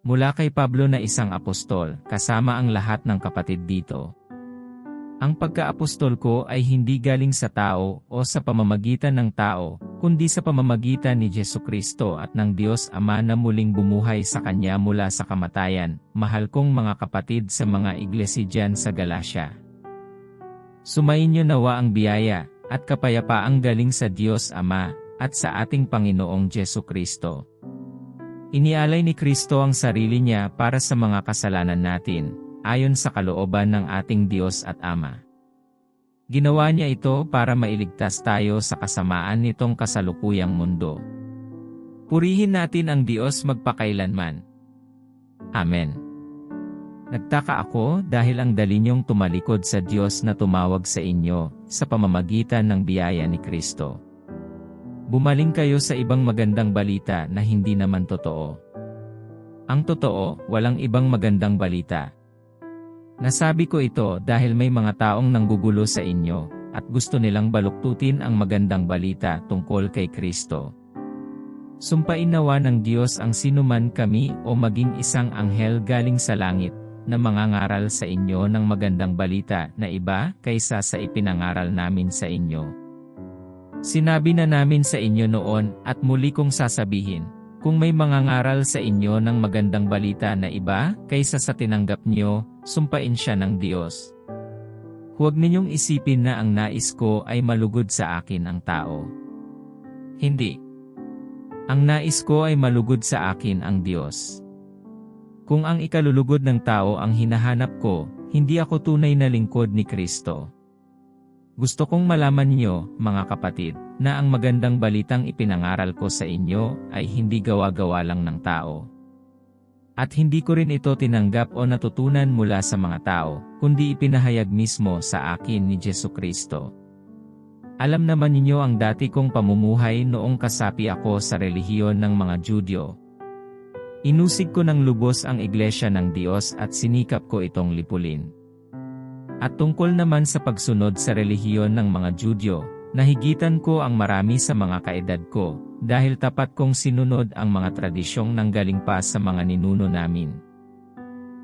Mula kay Pablo na isang apostol, kasama ang lahat ng kapatid dito. Ang pagka-apostol ko ay hindi galing sa tao o sa pamamagitan ng tao, kundi sa pamamagitan ni Jesu Kristo at ng Diyos Ama na muling bumuhay sa Kanya mula sa kamatayan, mahal kong mga kapatid sa mga iglesia dyan sa Galacia. Sumayin niyo nawa ang biyaya, at kapayapaang galing sa Diyos Ama, at sa ating Panginoong Jesu Kristo. Inialay ni Kristo ang sarili niya para sa mga kasalanan natin, ayon sa kalooban ng ating Diyos at Ama. Ginawa niya ito para mailigtas tayo sa kasamaan nitong kasalukuyang mundo. Purihin natin ang Diyos magpakailanman. Amen. Nagtaka ako dahil ang dali niyong tumalikod sa Diyos na tumawag sa inyo sa pamamagitan ng biyaya ni Kristo. Bumaling kayo sa ibang magandang balita na hindi naman totoo. Ang totoo, walang ibang magandang balita. Nasabi ko ito dahil may mga taong nanggugulo sa inyo, at gusto nilang baluktutin ang magandang balita tungkol kay Kristo. Sumpain nawa ng Diyos ang sinuman kami o maging isang anghel galing sa langit, na mangangaral sa inyo ng magandang balita na iba kaysa sa ipinangaral namin sa inyo. Sinabi na namin sa inyo noon at muli kong sasabihin, kung may mangangaral sa inyo ng magandang balita na iba kaysa sa tinanggap nyo, sumpain siya ng Diyos. Huwag ninyong isipin na ang nais ko ay malugod sa akin ang tao. Hindi. Ang nais ko ay malugod sa akin ang Diyos. Kung ang ikalulugod ng tao ang hinahanap ko, hindi ako tunay na lingkod ni Kristo. Gusto kong malaman niyo, mga kapatid, na ang magandang balitang ipinangaral ko sa inyo ay hindi gawa-gawa lang ng tao. At hindi ko rin ito tinanggap o natutunan mula sa mga tao, kundi ipinahayag mismo sa akin ni Jesu Kristo. Alam naman ninyo ang dati kong pamumuhay noong kasapi ako sa relihiyon ng mga Judyo. Inusig ko ng lubos ang iglesia ng Diyos at sinikap ko itong lipulin. At tungkol naman sa pagsunod sa relihiyon ng mga Judyo, nahigitan ko ang marami sa mga kaedad ko, dahil tapat kong sinunod ang mga tradisyong nanggaling pa sa mga ninuno namin.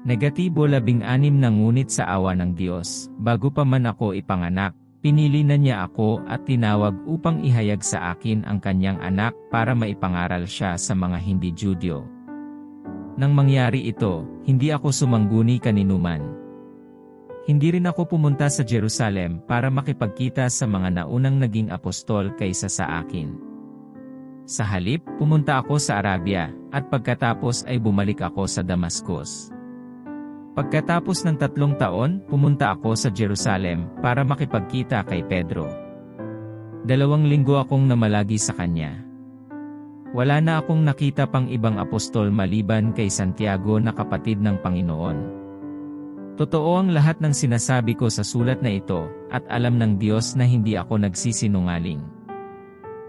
Negatibo labing anim na ngunit sa awa ng Diyos, bago pa man ako ipanganak, pinili na niya ako at tinawag upang ihayag sa akin ang kanyang anak para maipangaral siya sa mga hindi Judyo. Nang mangyari ito, hindi ako sumangguni kaninuman, hindi rin ako pumunta sa Jerusalem para makipagkita sa mga naunang naging apostol kaysa sa akin. Sa halip, pumunta ako sa Arabia, at pagkatapos ay bumalik ako sa Damascus. Pagkatapos ng tatlong taon, pumunta ako sa Jerusalem para makipagkita kay Pedro. Dalawang linggo akong namalagi sa kanya. Wala na akong nakita pang ibang apostol maliban kay Santiago na kapatid ng Panginoon. Totoo ang lahat ng sinasabi ko sa sulat na ito, at alam ng Diyos na hindi ako nagsisinungaling.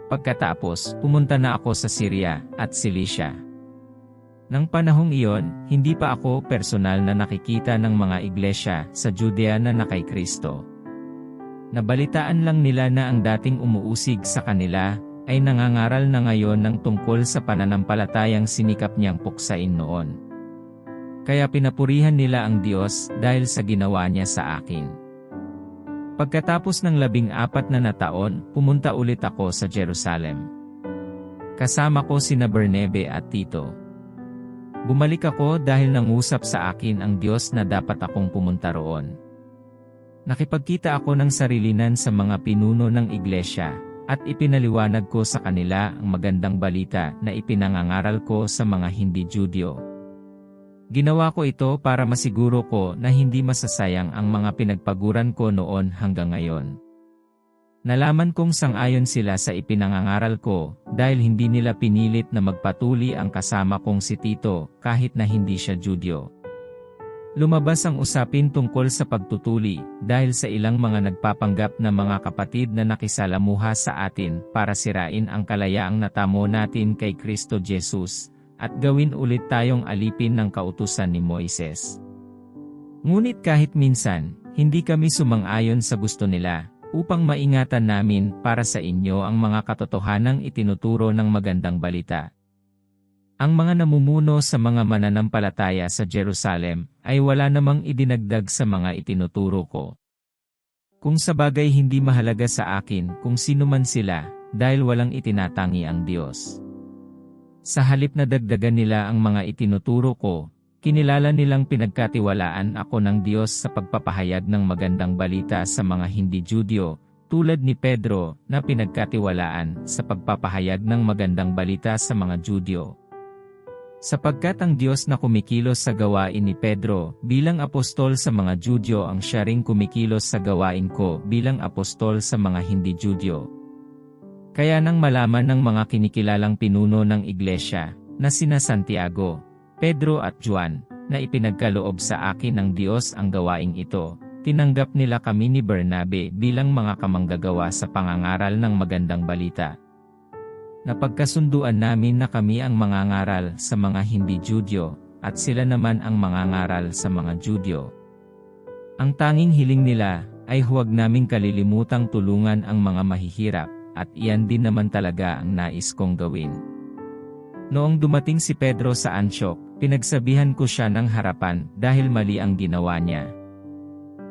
Pagkatapos, pumunta na ako sa Syria at Cilicia. Nang panahong iyon, hindi pa ako personal na nakikita ng mga iglesia sa Judea na nakay Kristo. Nabalitaan lang nila na ang dating umuusig sa kanila, ay nangangaral na ngayon ng tungkol sa pananampalatayang sinikap niyang puksain noon. Kaya pinapurihan nila ang Diyos dahil sa ginawa niya sa akin. Pagkatapos ng labing apat na nataon, pumunta ulit ako sa Jerusalem. Kasama ko sina Bernebe at Tito. Bumalik ako dahil nangusap sa akin ang Diyos na dapat akong pumunta roon. Nakipagkita ako ng sarilinan sa mga pinuno ng iglesia, at ipinaliwanag ko sa kanila ang magandang balita na ipinangangaral ko sa mga hindi Judyo. Ginawa ko ito para masiguro ko na hindi masasayang ang mga pinagpaguran ko noon hanggang ngayon. Nalaman kong sangayon sila sa ipinangangaral ko dahil hindi nila pinilit na magpatuli ang kasama kong si Tito kahit na hindi siya Judyo. Lumabas ang usapin tungkol sa pagtutuli dahil sa ilang mga nagpapanggap na mga kapatid na nakisalamuha sa atin para sirain ang kalayaang natamo natin kay Kristo Jesus at gawin ulit tayong alipin ng kautusan ni Moises. Ngunit kahit minsan, hindi kami sumang-ayon sa gusto nila, upang maingatan namin para sa inyo ang mga katotohanang itinuturo ng magandang balita. Ang mga namumuno sa mga mananampalataya sa Jerusalem ay wala namang idinagdag sa mga itinuturo ko. Kung sa bagay hindi mahalaga sa akin kung sino man sila, dahil walang itinatangi ang Diyos. Sa halip na dagdagan nila ang mga itinuturo ko, kinilala nilang pinagkatiwalaan ako ng Diyos sa pagpapahayag ng magandang balita sa mga hindi Judyo, tulad ni Pedro na pinagkatiwalaan sa pagpapahayag ng magandang balita sa mga Judyo. Sapagkat ang Diyos na kumikilos sa gawain ni Pedro bilang apostol sa mga Judyo ang siya ring kumikilos sa gawain ko bilang apostol sa mga hindi Judyo. Kaya nang malaman ng mga kinikilalang pinuno ng iglesia, na sina Santiago, Pedro at Juan, na ipinagkaloob sa akin ng Diyos ang gawaing ito, tinanggap nila kami ni Bernabe bilang mga kamanggagawa sa pangangaral ng magandang balita. Napagkasunduan namin na kami ang mangangaral sa mga hindi Judyo, at sila naman ang mangangaral sa mga Judyo. Ang tanging hiling nila ay huwag naming kalilimutang tulungan ang mga mahihirap, at iyan din naman talaga ang nais kong gawin. Noong dumating si Pedro sa Antioch, pinagsabihan ko siya ng harapan dahil mali ang ginawa niya.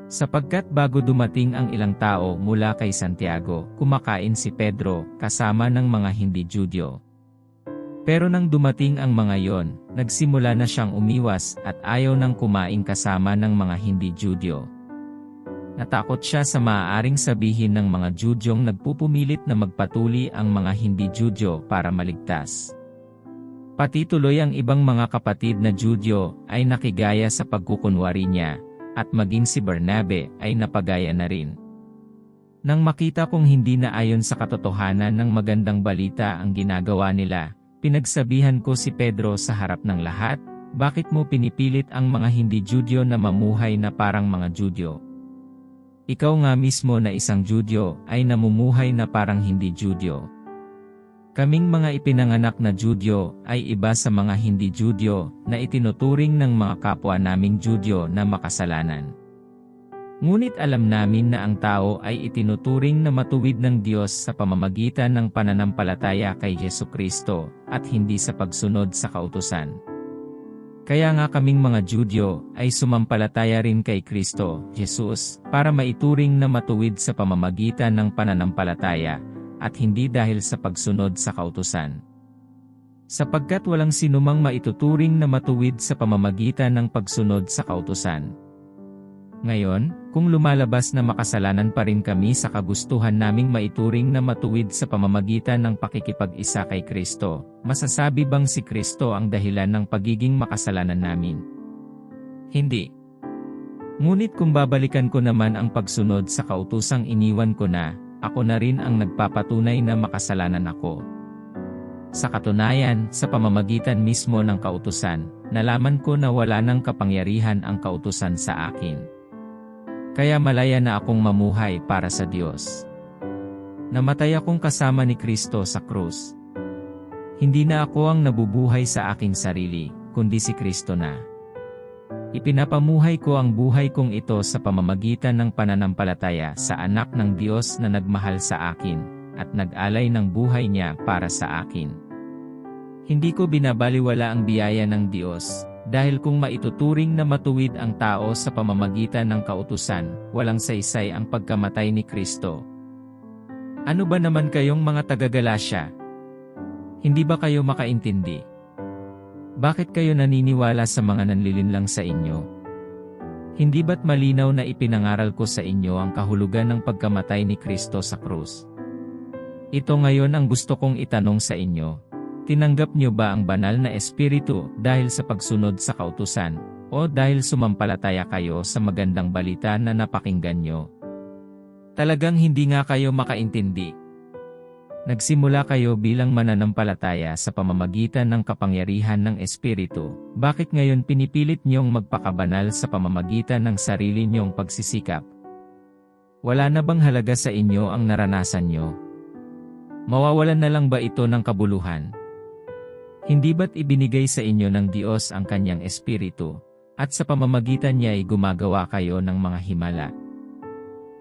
Sapagkat bago dumating ang ilang tao mula kay Santiago, kumakain si Pedro kasama ng mga hindi Judyo. Pero nang dumating ang mga yon, nagsimula na siyang umiwas at ayaw nang kumain kasama ng mga hindi Judyo. Natakot siya sa maaaring sabihin ng mga Judyong nagpupumilit na magpatuli ang mga hindi Judyo para maligtas. Pati tuloy ang ibang mga kapatid na Judyo ay nakigaya sa pagkukunwari niya, at maging si Bernabe ay napagaya na rin. Nang makita kong hindi na ayon sa katotohanan ng magandang balita ang ginagawa nila, pinagsabihan ko si Pedro sa harap ng lahat, bakit mo pinipilit ang mga hindi Judyo na mamuhay na parang mga Judyo? Ikaw nga mismo na isang Judyo ay namumuhay na parang hindi Judyo. Kaming mga ipinanganak na Judyo ay iba sa mga hindi Judyo na itinuturing ng mga kapwa naming Judyo na makasalanan. Ngunit alam namin na ang tao ay itinuturing na matuwid ng Diyos sa pamamagitan ng pananampalataya kay Yesu Kristo at hindi sa pagsunod sa kautusan. Kaya nga kaming mga Judyo ay sumampalataya rin kay Kristo, Jesus, para maituring na matuwid sa pamamagitan ng pananampalataya at hindi dahil sa pagsunod sa kautusan. Sapagkat walang sinumang maituturing na matuwid sa pamamagitan ng pagsunod sa kautusan. Ngayon, kung lumalabas na makasalanan pa rin kami sa kagustuhan naming maituring na matuwid sa pamamagitan ng pakikipag-isa kay Kristo, masasabi bang si Kristo ang dahilan ng pagiging makasalanan namin? Hindi. Ngunit kung babalikan ko naman ang pagsunod sa kautusang iniwan ko na, ako na rin ang nagpapatunay na makasalanan ako. Sa katunayan, sa pamamagitan mismo ng kautusan, nalaman ko na wala ng kapangyarihan ang kautusan sa akin. Kaya malaya na akong mamuhay para sa Diyos. Namatay akong kasama ni Kristo sa krus. Hindi na ako ang nabubuhay sa aking sarili, kundi si Kristo na. Ipinapamuhay ko ang buhay kong ito sa pamamagitan ng pananampalataya sa anak ng Diyos na nagmahal sa akin, at nag-alay ng buhay niya para sa akin. Hindi ko binabaliwala ang biyaya ng Diyos, dahil kung maituturing na matuwid ang tao sa pamamagitan ng kautusan, walang saysay ang pagkamatay ni Kristo. Ano ba naman kayong mga taga-Galasya? Hindi ba kayo makaintindi? Bakit kayo naniniwala sa mga nanlilinlang sa inyo? Hindi ba't malinaw na ipinangaral ko sa inyo ang kahulugan ng pagkamatay ni Kristo sa krus? Ito ngayon ang gusto kong itanong sa inyo. Tinanggap niyo ba ang banal na espiritu dahil sa pagsunod sa kautusan, o dahil sumampalataya kayo sa magandang balita na napakinggan niyo? Talagang hindi nga kayo makaintindi. Nagsimula kayo bilang mananampalataya sa pamamagitan ng kapangyarihan ng Espiritu, bakit ngayon pinipilit niyong magpakabanal sa pamamagitan ng sarili niyong pagsisikap? Wala na bang halaga sa inyo ang naranasan niyo? Mawawalan na lang ba ito ng kabuluhan? Hindi ba't ibinigay sa inyo ng Diyos ang kanyang Espiritu, at sa pamamagitan niya ay gumagawa kayo ng mga himala?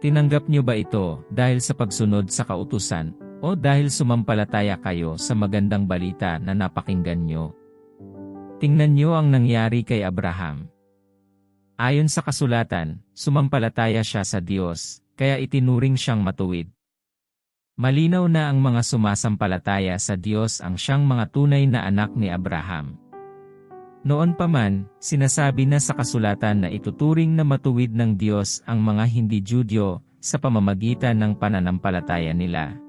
Tinanggap niyo ba ito dahil sa pagsunod sa kautusan o dahil sumampalataya kayo sa magandang balita na napakinggan nyo. Tingnan niyo ang nangyari kay Abraham. Ayon sa kasulatan, sumampalataya siya sa Diyos, kaya itinuring siyang matuwid. Malinaw na ang mga sumasampalataya sa Diyos ang siyang mga tunay na anak ni Abraham. Noon pa man, sinasabi na sa kasulatan na ituturing na matuwid ng Diyos ang mga hindi Judyo sa pamamagitan ng pananampalataya nila.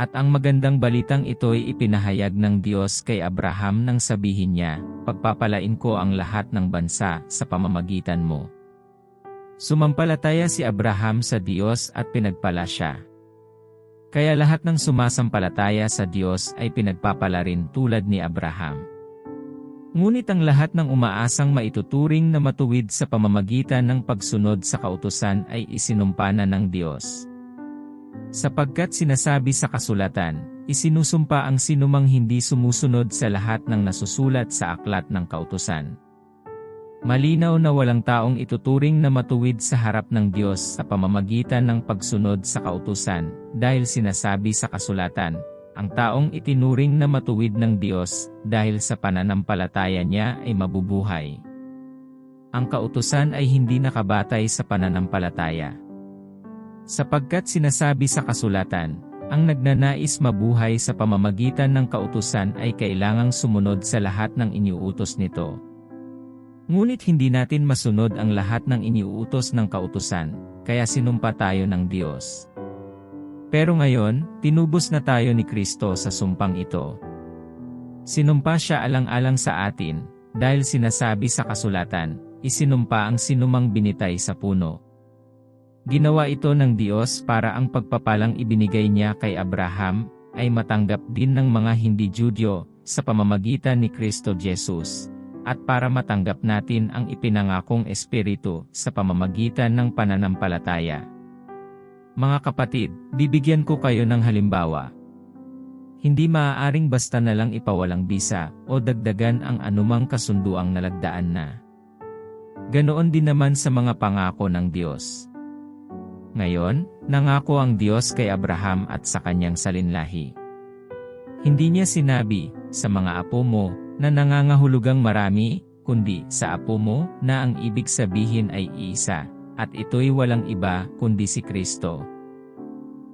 At ang magandang balitang ito'y ipinahayag ng Diyos kay Abraham nang sabihin niya, Pagpapalain ko ang lahat ng bansa sa pamamagitan mo. Sumampalataya si Abraham sa Diyos at pinagpala siya. Kaya lahat ng sumasampalataya sa Diyos ay pinagpapala rin tulad ni Abraham. Ngunit ang lahat ng umaasang maituturing na matuwid sa pamamagitan ng pagsunod sa kautusan ay isinumpa na ng Diyos. Sapagkat sinasabi sa kasulatan, isinusumpa ang sinumang hindi sumusunod sa lahat ng nasusulat sa aklat ng kautusan. Malinaw na walang taong ituturing na matuwid sa harap ng Diyos sa pamamagitan ng pagsunod sa kautusan, dahil sinasabi sa kasulatan, ang taong itinuring na matuwid ng Diyos dahil sa pananampalataya niya ay mabubuhay. Ang kautusan ay hindi nakabatay sa pananampalataya. Sapagkat sinasabi sa kasulatan, ang nagnanais mabuhay sa pamamagitan ng kautusan ay kailangang sumunod sa lahat ng iniuutos nito. Ngunit hindi natin masunod ang lahat ng iniuutos ng kautusan, kaya sinumpa tayo ng Diyos. Pero ngayon, tinubos na tayo ni Kristo sa sumpang ito. Sinumpa siya alang-alang sa atin, dahil sinasabi sa kasulatan, isinumpa ang sinumang binitay sa puno. Ginawa ito ng Diyos para ang pagpapalang ibinigay niya kay Abraham ay matanggap din ng mga hindi Judyo sa pamamagitan ni Kristo Jesus, at para matanggap natin ang ipinangakong Espiritu sa pamamagitan ng pananampalataya. Mga kapatid, bibigyan ko kayo ng halimbawa. Hindi maaaring basta na lang ipawalang bisa o dagdagan ang anumang kasunduang nalagdaan na. Ganoon din naman sa mga pangako ng Diyos. Ngayon, nangako ang Diyos kay Abraham at sa kanyang salinlahi. Hindi niya sinabi, sa mga apo mo, na nangangahulugang marami, kundi sa apo mo na ang ibig sabihin ay isa, at ito'y walang iba kundi si Kristo.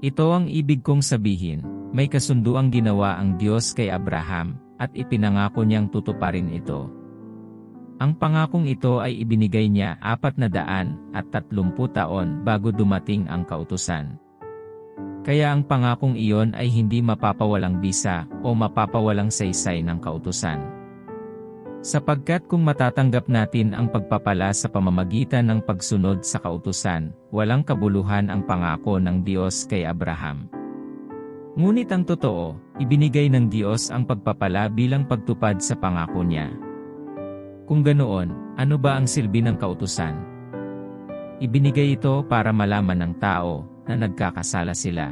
Ito ang ibig kong sabihin, may kasunduang ginawa ang Diyos kay Abraham, at ipinangako niyang tutuparin ito. Ang pangakong ito ay ibinigay niya apat na daan at tatlumpu taon bago dumating ang kautusan. Kaya ang pangakong iyon ay hindi mapapawalang bisa o mapapawalang saysay ng kautusan. Sapagkat kung matatanggap natin ang pagpapala sa pamamagitan ng pagsunod sa kautusan, walang kabuluhan ang pangako ng Diyos kay Abraham. Ngunit ang totoo, ibinigay ng Diyos ang pagpapala bilang pagtupad sa pangako niya. Kung ganoon, ano ba ang silbi ng kautusan? Ibinigay ito para malaman ng tao na nagkakasala sila.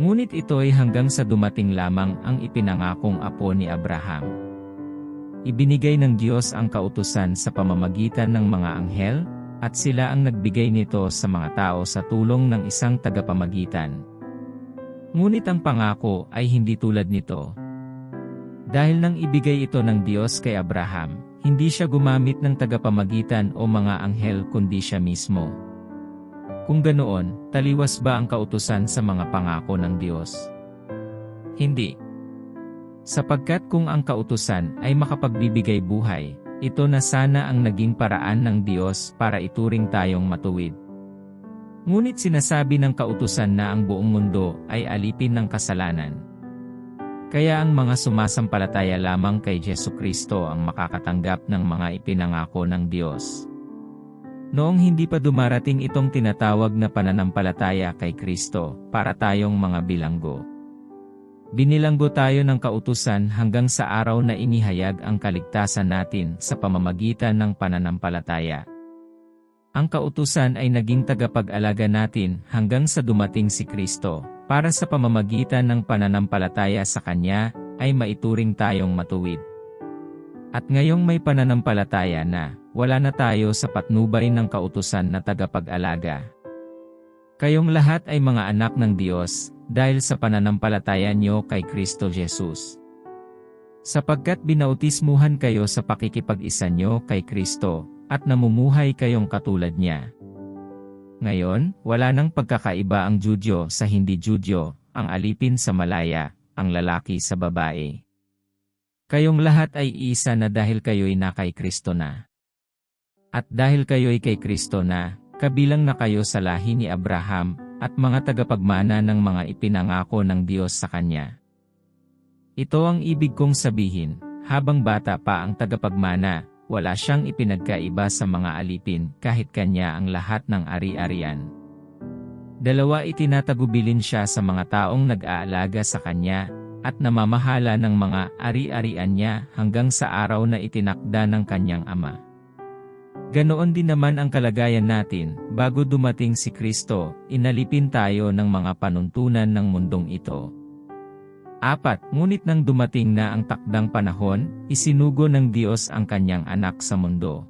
Ngunit ito ay hanggang sa dumating lamang ang ipinangakong apo ni Abraham. Ibinigay ng Diyos ang kautusan sa pamamagitan ng mga anghel, at sila ang nagbigay nito sa mga tao sa tulong ng isang tagapamagitan. Ngunit ang pangako ay hindi tulad nito. Dahil nang ibigay ito ng Diyos kay Abraham, hindi siya gumamit ng tagapamagitan o mga anghel kundi siya mismo. Kung ganoon, taliwas ba ang kautusan sa mga pangako ng Diyos? Hindi. Sapagkat kung ang kautusan ay makapagbibigay buhay, ito na sana ang naging paraan ng Diyos para ituring tayong matuwid. Ngunit sinasabi ng kautusan na ang buong mundo ay alipin ng kasalanan. Kaya ang mga sumasampalataya lamang kay Jesu Kristo ang makakatanggap ng mga ipinangako ng Diyos. Noong hindi pa dumarating itong tinatawag na pananampalataya kay Kristo, para tayong mga bilanggo. Binilanggo tayo ng kautusan hanggang sa araw na inihayag ang kaligtasan natin sa pamamagitan ng pananampalataya. Ang kautusan ay naging tagapag-alaga natin hanggang sa dumating si Kristo, para sa pamamagitan ng pananampalataya sa Kanya, ay maituring tayong matuwid. At ngayong may pananampalataya na, wala na tayo sa patnubay ng kautusan na tagapag-alaga. Kayong lahat ay mga anak ng Diyos, dahil sa pananampalataya nyo kay Kristo Jesus. Sapagkat binautismuhan kayo sa pakikipag-isa nyo kay Kristo, at namumuhay kayong katulad niya. Ngayon, wala nang pagkakaiba ang Judyo sa hindi Judyo, ang alipin sa malaya, ang lalaki sa babae. Kayong lahat ay isa na dahil kayo'y na kay Kristo na. At dahil kayo'y kay Kristo na, kabilang na kayo sa lahi ni Abraham, at mga tagapagmana ng mga ipinangako ng Diyos sa Kanya. Ito ang ibig kong sabihin, habang bata pa ang tagapagmana, wala siyang ipinagkaiba sa mga alipin kahit kanya ang lahat ng ari-arian. Dalawa itinatagubilin siya sa mga taong nag-aalaga sa kanya, at namamahala ng mga ari-arian niya hanggang sa araw na itinakda ng kanyang ama. Ganoon din naman ang kalagayan natin, bago dumating si Kristo, inalipin tayo ng mga panuntunan ng mundong ito. Apat, ngunit nang dumating na ang takdang panahon, isinugo ng Diyos ang kanyang anak sa mundo.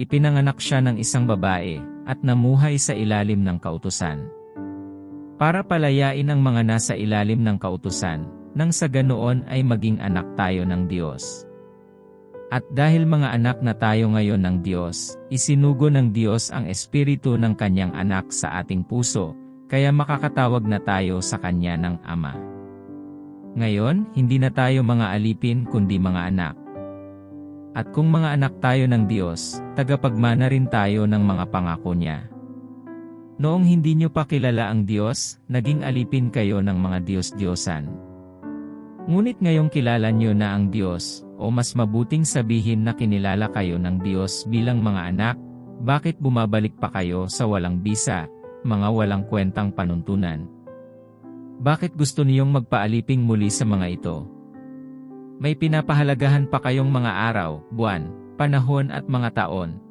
Ipinanganak siya ng isang babae, at namuhay sa ilalim ng kautusan. Para palayain ang mga nasa ilalim ng kautusan, nang sa ganoon ay maging anak tayo ng Diyos. At dahil mga anak na tayo ngayon ng Diyos, isinugo ng Diyos ang espiritu ng kanyang anak sa ating puso, kaya makakatawag na tayo sa kanya ng Ama. Ngayon, hindi na tayo mga alipin kundi mga anak. At kung mga anak tayo ng Diyos, tagapagmana rin tayo ng mga pangako niya. Noong hindi nyo pa kilala ang Diyos, naging alipin kayo ng mga Diyos-Diyosan. Ngunit ngayong kilala nyo na ang Diyos, o mas mabuting sabihin na kinilala kayo ng Diyos bilang mga anak, bakit bumabalik pa kayo sa walang bisa, mga walang kwentang panuntunan? Bakit gusto niyong magpaaliping muli sa mga ito? May pinapahalagahan pa kayong mga araw, buwan, panahon at mga taon.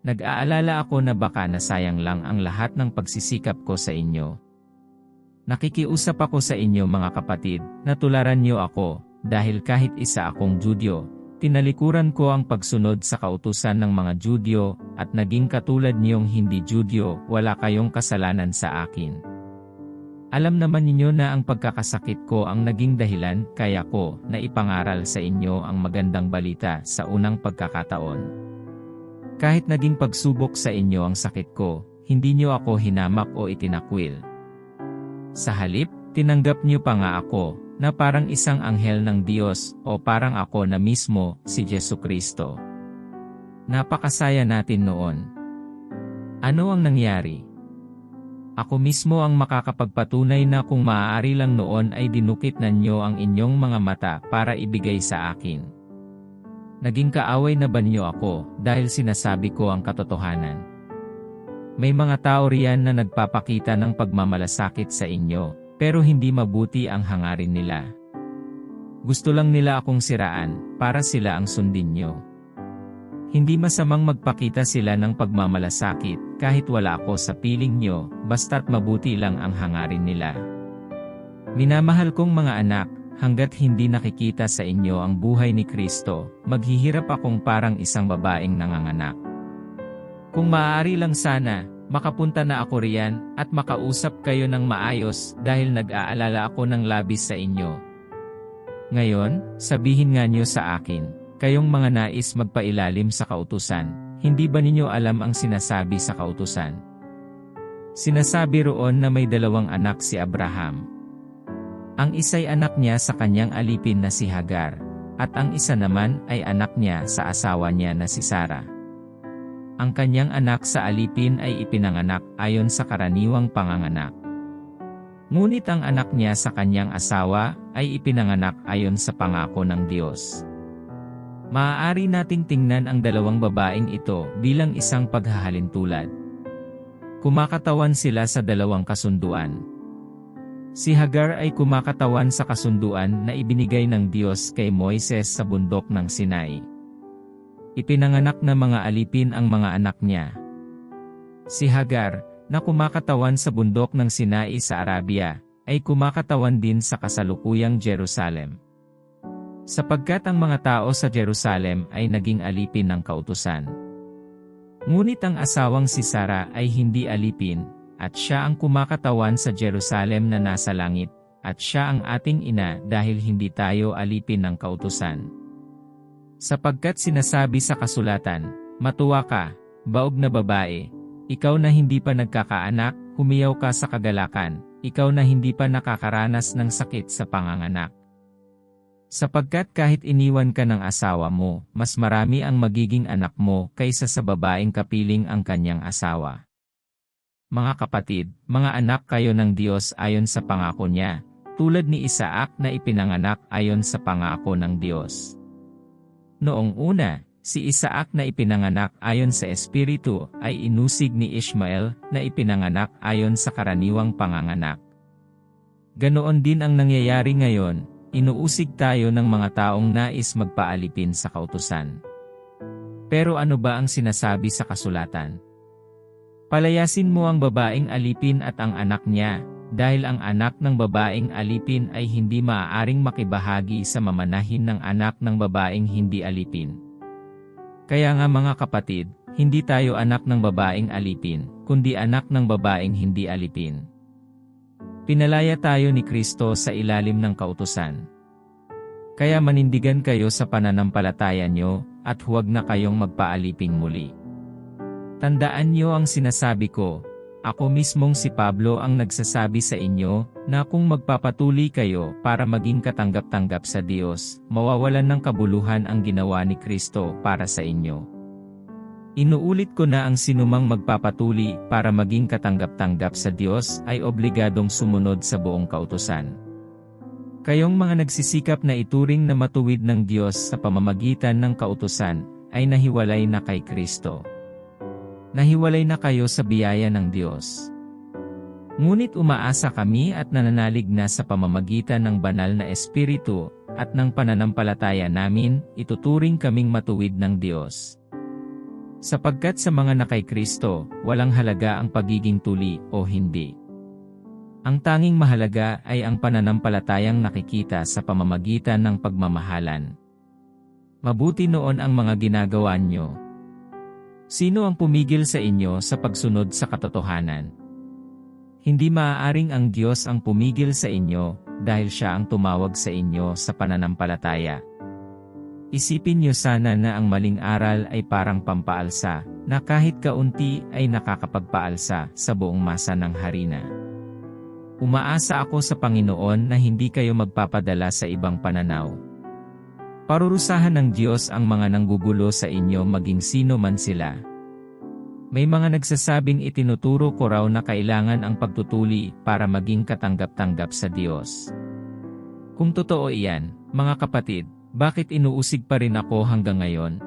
Nag-aalala ako na baka nasayang lang ang lahat ng pagsisikap ko sa inyo. Nakikiusap ako sa inyo mga kapatid, na tularan niyo ako, dahil kahit isa akong Judyo, tinalikuran ko ang pagsunod sa kautusan ng mga Judyo, at naging katulad niyong hindi Judyo, wala kayong kasalanan sa akin. Alam naman ninyo na ang pagkakasakit ko ang naging dahilan kaya ko na ipangaral sa inyo ang magandang balita sa unang pagkakataon. Kahit naging pagsubok sa inyo ang sakit ko, hindi niyo ako hinamak o itinakwil. Sa halip, tinanggap niyo pa nga ako, na parang isang anghel ng Diyos o parang ako na mismo, si Jesu Kristo. Napakasaya natin noon. Ano ang nangyari? Ako mismo ang makakapagpatunay na kung maaari lang noon ay dinukit na niyo ang inyong mga mata para ibigay sa akin. Naging kaaway na ba niyo ako dahil sinasabi ko ang katotohanan? May mga tao riyan na nagpapakita ng pagmamalasakit sa inyo, pero hindi mabuti ang hangarin nila. Gusto lang nila akong siraan, para sila ang sundin nyo. Hindi masamang magpakita sila ng pagmamalasakit, kahit wala ako sa piling nyo, basta't mabuti lang ang hangarin nila. Minamahal kong mga anak, hanggat hindi nakikita sa inyo ang buhay ni Kristo, maghihirap akong parang isang babaeng nanganganak. Kung maaari lang sana, makapunta na ako riyan, at makausap kayo ng maayos dahil nag-aalala ako ng labis sa inyo. Ngayon, sabihin nga niyo sa akin, kayong mga nais magpailalim sa kautusan, hindi ba ninyo alam ang sinasabi sa kautusan? Sinasabi roon na may dalawang anak si Abraham. Ang isa'y anak niya sa kanyang alipin na si Hagar, at ang isa naman ay anak niya sa asawa niya na si Sarah. Ang kanyang anak sa alipin ay ipinanganak ayon sa karaniwang panganganak. Ngunit ang anak niya sa kanyang asawa ay ipinanganak ayon sa pangako ng Diyos. Maaari nating tingnan ang dalawang babaeng ito bilang isang paghahalintulad. Kumakatawan sila sa dalawang kasunduan. Si Hagar ay kumakatawan sa kasunduan na ibinigay ng Diyos kay Moises sa bundok ng Sinai. Ipinanganak na mga alipin ang mga anak niya. Si Hagar, na kumakatawan sa bundok ng Sinai sa Arabia, ay kumakatawan din sa kasalukuyang Jerusalem. Sapagkat ang mga tao sa Jerusalem ay naging alipin ng kautusan. Ngunit ang asawang si Sara ay hindi alipin, at siya ang kumakatawan sa Jerusalem na nasa langit, at siya ang ating ina dahil hindi tayo alipin ng kautusan. Sapagkat sinasabi sa kasulatan, Matuwa ka, baog na babae, ikaw na hindi pa nagkakaanak, humiyaw ka sa kagalakan, ikaw na hindi pa nakakaranas ng sakit sa panganganak. Sapagkat kahit iniwan ka ng asawa mo, mas marami ang magiging anak mo kaysa sa babaeng kapiling ang kanyang asawa. Mga kapatid, mga anak kayo ng Diyos ayon sa pangako niya, tulad ni Isaac na ipinanganak ayon sa pangako ng Diyos. Noong una, si Isaac na ipinanganak ayon sa Espiritu ay inusig ni Ishmael na ipinanganak ayon sa karaniwang panganganak. Ganoon din ang nangyayari ngayon, inuusig tayo ng mga taong nais magpaalipin sa kautusan. Pero ano ba ang sinasabi sa kasulatan? Palayasin mo ang babaeng alipin at ang anak niya, dahil ang anak ng babaeng alipin ay hindi maaaring makibahagi sa mamanahin ng anak ng babaeng hindi alipin. Kaya nga mga kapatid, hindi tayo anak ng babaeng alipin, kundi anak ng babaeng hindi alipin. Pinalaya tayo ni Kristo sa ilalim ng kautusan. Kaya manindigan kayo sa pananampalataya nyo, at huwag na kayong magpaaliping muli. Tandaan niyo ang sinasabi ko, ako mismong si Pablo ang nagsasabi sa inyo, na kung magpapatuloy kayo para maging katanggap-tanggap sa Diyos, mawawalan ng kabuluhan ang ginawa ni Kristo para sa inyo. Inuulit ko na ang sinumang magpapatuli para maging katanggap-tanggap sa Diyos ay obligadong sumunod sa buong kautusan. Kayong mga nagsisikap na ituring na matuwid ng Diyos sa pamamagitan ng kautusan, ay nahiwalay na kay Kristo nahiwalay na kayo sa biyaya ng Diyos. Ngunit umaasa kami at nananalig na sa pamamagitan ng banal na Espiritu at ng pananampalataya namin, ituturing kaming matuwid ng Diyos. Sapagkat sa mga nakay Kristo, walang halaga ang pagiging tuli o hindi. Ang tanging mahalaga ay ang pananampalatayang nakikita sa pamamagitan ng pagmamahalan. Mabuti noon ang mga ginagawa nyo, Sino ang pumigil sa inyo sa pagsunod sa katotohanan? Hindi maaaring ang Diyos ang pumigil sa inyo dahil siya ang tumawag sa inyo sa pananampalataya. Isipin niyo sana na ang maling aral ay parang pampaalsa, na kahit kaunti ay nakakapagpaalsa sa buong masa ng harina. Umaasa ako sa Panginoon na hindi kayo magpapadala sa ibang pananaw, Parurusahan ng Diyos ang mga nanggugulo sa inyo maging sino man sila. May mga nagsasabing itinuturo ko raw na kailangan ang pagtutuli para maging katanggap-tanggap sa Diyos. Kung totoo iyan, mga kapatid, bakit inuusig pa rin ako hanggang ngayon?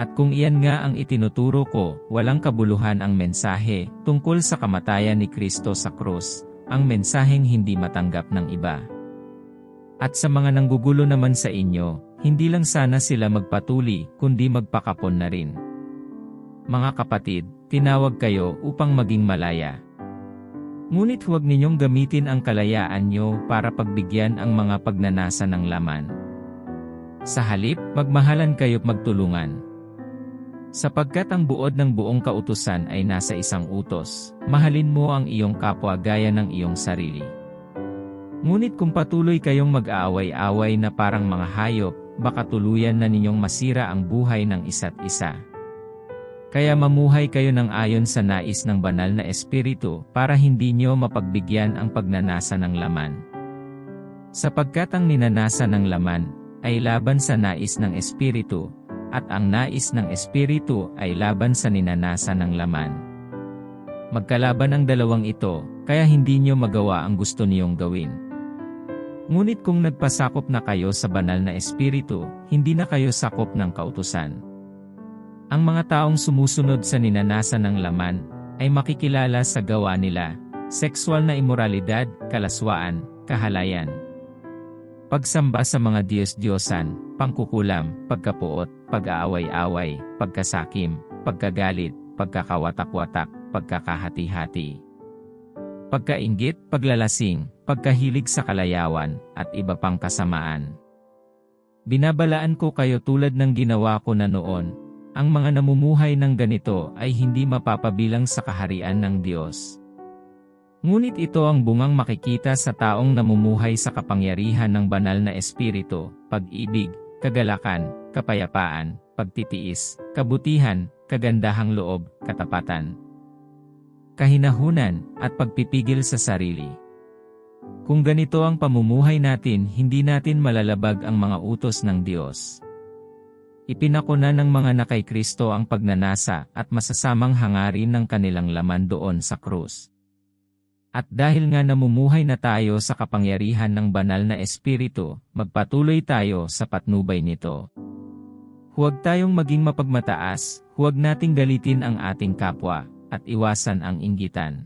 At kung iyan nga ang itinuturo ko, walang kabuluhan ang mensahe tungkol sa kamatayan ni Kristo sa krus, ang mensaheng hindi matanggap ng iba. At sa mga nanggugulo naman sa inyo, hindi lang sana sila magpatuli, kundi magpakapon na rin. Mga kapatid, tinawag kayo upang maging malaya. Ngunit huwag ninyong gamitin ang kalayaan nyo para pagbigyan ang mga pagnanasa ng laman. Sa halip, magmahalan kayo't magtulungan. Sapagkat ang buod ng buong kautusan ay nasa isang utos, mahalin mo ang iyong kapwa gaya ng iyong sarili. Ngunit kung patuloy kayong mag-aaway-away na parang mga hayop, baka tuluyan na ninyong masira ang buhay ng isa't isa. Kaya mamuhay kayo ng ayon sa nais ng banal na espiritu para hindi nyo mapagbigyan ang pagnanasa ng laman. Sapagkat ang ninanasa ng laman ay laban sa nais ng espiritu, at ang nais ng espiritu ay laban sa ninanasa ng laman. Magkalaban ang dalawang ito, kaya hindi nyo magawa ang gusto niyong gawin. Ngunit kung nagpasakop na kayo sa banal na espiritu, hindi na kayo sakop ng kautusan. Ang mga taong sumusunod sa ninanasa ng laman, ay makikilala sa gawa nila, sexual na imoralidad, kalaswaan, kahalayan. Pagsamba sa mga Diyos-Diyosan, pangkukulam, pagkapuot, pag-aaway-away, pagkasakim, pagkagalit, pagkakawatak-watak, pagkakahati-hati. Pagkaingit, paglalasing, pagkahilig sa kalayawan, at iba pang kasamaan. Binabalaan ko kayo tulad ng ginawa ko na noon, ang mga namumuhay ng ganito ay hindi mapapabilang sa kaharian ng Diyos. Ngunit ito ang bungang makikita sa taong namumuhay sa kapangyarihan ng banal na espiritu, pag-ibig, kagalakan, kapayapaan, pagtitiis, kabutihan, kagandahang loob, katapatan, kahinahunan, at pagpipigil sa sarili. Kung ganito ang pamumuhay natin, hindi natin malalabag ang mga utos ng Diyos. Ipinakuna ng mga nakay Kristo ang pagnanasa at masasamang hangarin ng kanilang laman doon sa krus. At dahil nga namumuhay na tayo sa kapangyarihan ng banal na espiritu, magpatuloy tayo sa patnubay nito. Huwag tayong maging mapagmataas, huwag nating galitin ang ating kapwa, at iwasan ang inggitan.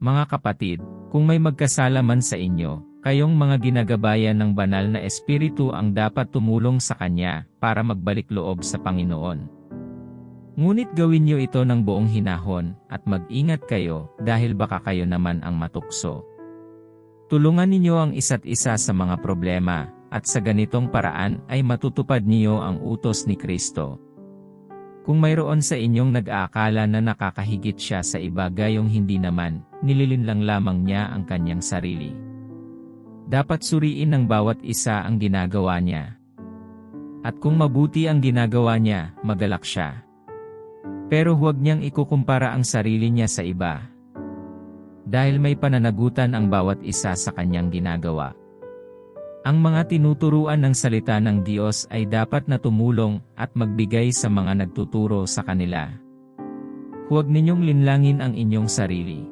Mga kapatid, kung may magkasala man sa inyo, kayong mga ginagabayan ng banal na espiritu ang dapat tumulong sa Kanya para magbalik loob sa Panginoon. Ngunit gawin niyo ito ng buong hinahon, at mag-ingat kayo dahil baka kayo naman ang matukso. Tulungan ninyo ang isa't isa sa mga problema, at sa ganitong paraan ay matutupad niyo ang utos ni Kristo. Kung mayroon sa inyong nag-aakala na nakakahigit siya sa iba gayong hindi naman, nililinlang lamang niya ang kanyang sarili. Dapat suriin ng bawat isa ang ginagawa niya. At kung mabuti ang ginagawa niya, magalak siya. Pero huwag niyang ikukumpara ang sarili niya sa iba. Dahil may pananagutan ang bawat isa sa kanyang ginagawa. Ang mga tinuturuan ng salita ng Diyos ay dapat na tumulong at magbigay sa mga nagtuturo sa kanila. Huwag ninyong linlangin ang inyong sarili.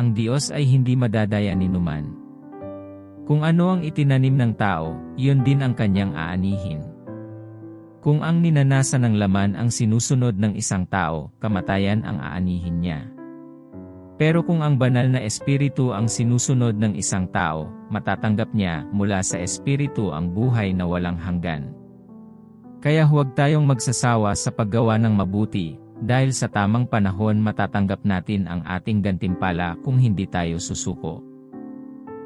Ang Diyos ay hindi madadaya ni numan. Kung ano ang itinanim ng tao, yun din ang kanyang aanihin. Kung ang ninanasa ng laman ang sinusunod ng isang tao, kamatayan ang aanihin niya. Pero kung ang banal na espiritu ang sinusunod ng isang tao, matatanggap niya mula sa espiritu ang buhay na walang hanggan. Kaya huwag tayong magsasawa sa paggawa ng mabuti, dahil sa tamang panahon matatanggap natin ang ating gantimpala kung hindi tayo susuko.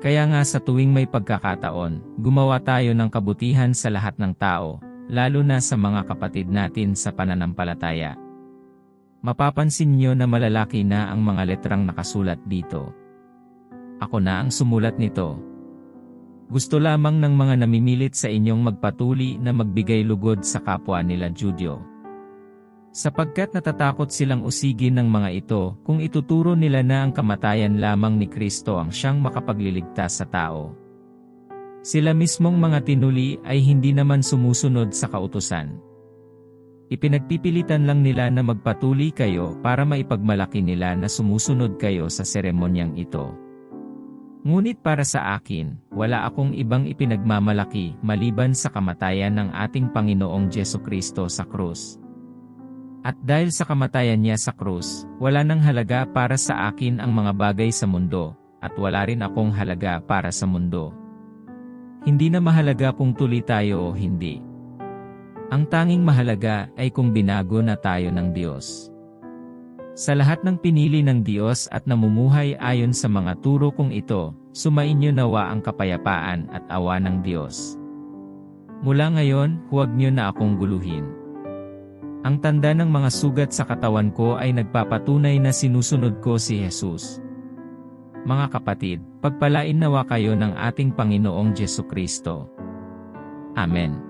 Kaya nga sa tuwing may pagkakataon, gumawa tayo ng kabutihan sa lahat ng tao, lalo na sa mga kapatid natin sa pananampalataya. Mapapansin niyo na malalaki na ang mga letrang nakasulat dito. Ako na ang sumulat nito. Gusto lamang ng mga namimilit sa inyong magpatuli na magbigay lugod sa kapwa nila Judyo. Sapagkat natatakot silang usigin ng mga ito kung ituturo nila na ang kamatayan lamang ni Kristo ang siyang makapagliligtas sa tao. Sila mismong mga tinuli ay hindi naman sumusunod sa kautusan. Ipinagpipilitan lang nila na magpatuli kayo para maipagmalaki nila na sumusunod kayo sa seremonyang ito. Ngunit para sa akin, wala akong ibang ipinagmamalaki maliban sa kamatayan ng ating Panginoong Jesu Kristo sa krus. At dahil sa kamatayan niya sa krus, wala nang halaga para sa akin ang mga bagay sa mundo, at wala rin akong halaga para sa mundo. Hindi na mahalaga kung tuli tayo o hindi. Ang tanging mahalaga ay kung binago na tayo ng Diyos. Sa lahat ng pinili ng Diyos at namumuhay ayon sa mga turo kong ito, sumainyo nawa ang kapayapaan at awa ng Diyos. Mula ngayon, huwag niyo na akong guluhin. Ang tanda ng mga sugat sa katawan ko ay nagpapatunay na sinusunod ko si Jesus. Mga kapatid, pagpalain nawa kayo ng ating Panginoong Jesu Kristo. Amen.